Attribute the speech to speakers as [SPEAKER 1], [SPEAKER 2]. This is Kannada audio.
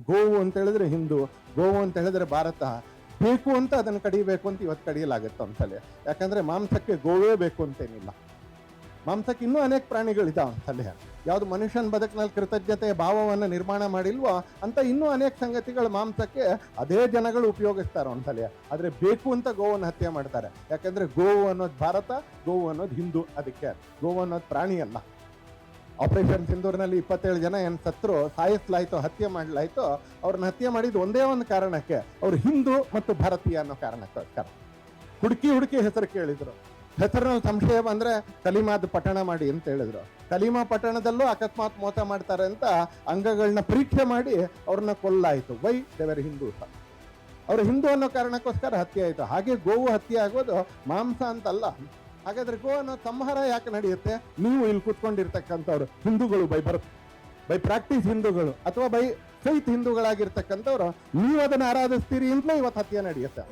[SPEAKER 1] ಗೋವು ಅಂತ ಹೇಳಿದ್ರೆ ಹಿಂದೂ, ಗೋವು ಅಂತ ಹೇಳಿದ್ರೆ ಭಾರತ. ಬೇಕು ಅಂತ ಅದನ್ನು ಕಡಿಬೇಕು ಅಂತ ಇವತ್ತು ಕಡಿಯಲಾಗುತ್ತೆ ಅಂತಲೇ ಯಾಕಂದ್ರೆ ಮಾಂಸಕ್ಕೆ ಗೋವೇ ಬೇಕು ಅಂತೇನಿಲ್ಲ. ಮಾಂಸಕ್ಕೆ ಇನ್ನೂ ಅನೇಕ ಪ್ರಾಣಿಗಳಿದಾವೆ ಅಂತಲೇ ಯಾವುದು ಮನುಷ್ಯನ ಬದುಕಿನಲ್ಲಿ ಕೃತಜ್ಞತೆಯ ಭಾವವನ್ನು ನಿರ್ಮಾಣ ಮಾಡಿಲ್ವೋ ಅಂತ ಇನ್ನೂ ಅನೇಕ ಸಂಗತಿಗಳು ಮಾಂಸಕ್ಕೆ ಅದೇ ಜನಗಳು ಉಪಯೋಗಿಸ್ತಾರೆ ಅಂತಲೇ ಆದರೆ ಬೇಕು ಅಂತ ಗೋವನ್ನು ಹತ್ಯೆ ಮಾಡ್ತಾರೆ. ಯಾಕಂದ್ರೆ ಗೋವು ಅನ್ನೋದು ಭಾರತ, ಗೋವು ಅನ್ನೋದು ಹಿಂದೂ, ಅದಕ್ಕೆ ಗೋವು ಅನ್ನೋದು ಪ್ರಾಣಿ ಅಲ್ಲ. ಆಪರೇಷನ್ ಸಿಂಧೂರಿನಲ್ಲಿ ಇಪ್ಪತ್ತೇಳು ಜನ ಏನು ಸತ್ರು, ಸಾಯಿಸ್ಲಾಯ್ತು, ಹತ್ಯೆ ಮಾಡಲಾಯ್ತು ಅವ್ರನ್ನ ಹತ್ಯೆ ಮಾಡಿದ ಒಂದೇ ಒಂದು ಕಾರಣಕ್ಕೆ ಅವರು ಹಿಂದೂ ಮತ್ತು ಭಾರತೀಯ ಅನ್ನೋ ಕಾರಣಕ್ಕೋಸ್ಕರ. ಹುಡುಕಿ ಹುಡುಕಿ ಹೆಸರು ಕೇಳಿದ್ರು. ಹೆಸರು ಸಂಶಯ ಬಂದ್ರೆ ಕಲಿಮಾದ ಪಟ್ಟಣ ಮಾಡಿ ಅಂತ ಹೇಳಿದ್ರು. ಕಲಿಮಾ ಪಟ್ಟಣದಲ್ಲೂ ಅಕಸ್ಮಾತ್ ಮೋಸ ಮಾಡ್ತಾರೆ ಅಂತ ಅಂಗಗಳನ್ನ ಪರೀಕ್ಷೆ ಮಾಡಿ ಅವ್ರನ್ನ ಕೊಲ್ಲಾಯಿತು. ವೈ, ದೇವರ ಹಿಂದೂ ಅವರು ಹಿಂದೂ ಅನ್ನೋ ಕಾರಣಕ್ಕೋಸ್ಕರ ಹತ್ಯೆ ಆಯಿತು. ಹಾಗೆ ಗೋವು ಹತ್ಯೆ ಆಗೋದು ಮಾಂಸ ಅಂತಲ್ಲ. ಹಾಗಾದ್ರೆ ಗೋ ಅನ್ನೋ ಸಂಹಾರ ಯಾಕೆ ನಡೆಯುತ್ತೆ? ನೀವು ಇಲ್ಲಿ ಕುತ್ಕೊಂಡಿರ್ತಕ್ಕಂಥವ್ರು ಹಿಂದೂಗಳು ಬೈ ಬರ್ ಬೈ ಪ್ರಾಕ್ಟೀಸ್ ಹಿಂದೂಗಳು ಅಥವಾ ಬೈ ಫೈತ್ ಹಿಂದೂಗಳಾಗಿರ್ತಕ್ಕಂಥವ್ರು, ನೀವು ಅದನ್ನ ಆರಾಧಿಸ್ತೀರಿ ಅಂತಲೇ ಇವತ್ತು ಹತ್ಯೆ ನಡೆಯುತ್ತೆ.